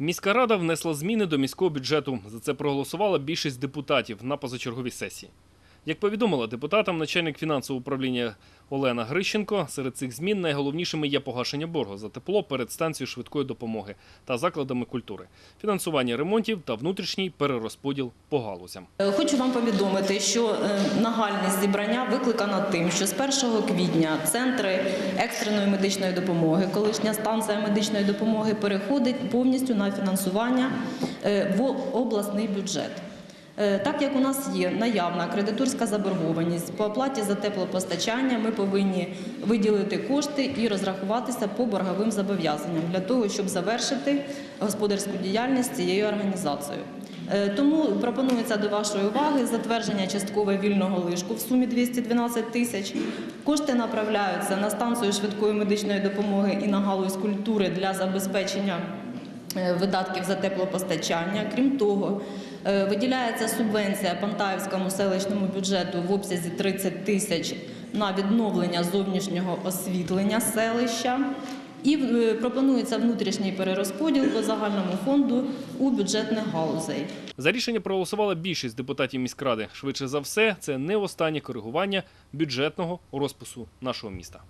Міська рада внесла зміни до міського бюджету. За це проголосувала більшість депутатів на позачерговій сесії. Як повідомила депутатам начальник фінансового управління Олена Грищенко, серед цих змін найголовнішими є погашення боргу за тепло перед станцією швидкої допомоги та закладами культури, фінансування ремонтів та внутрішній перерозподіл по галузям. Е, Хочу вам повідомити, що е, нагальність зібрання викликана тим, що з 1 квітня центри екстреної медичної допомоги, колишня станція медичної допомоги переходить повністю на фінансування е, в обласний бюджет. Е, Так як у нас є наявна кредиторська заборгованість по оплаті за теплопостачання, ми повинні виділити кошти і розрахуватися по борговим зобов'язанням для того, щоб завершити господарську діяльність цією організацією. Е, Тому пропонується до вашої уваги затвердження часткове вільного лишку в сумі 212 тисяч. Кошти направляються на станцію швидкої медичної допомоги і на галузь культури для забезпечення е, видатків за теплопостачання. Крім того, виділяється субвенція Пантаївському селищному бюджету в обсязі 30 тисяч на відновлення зовнішнього освітлення селища. І е, пропонується внутрішній перерозподіл по загальному фонду у бюджетних галузей. За рішення проголосувала більшість депутатів міськради. Швидше за все, це не останнє коригування бюджетного розпису нашого міста.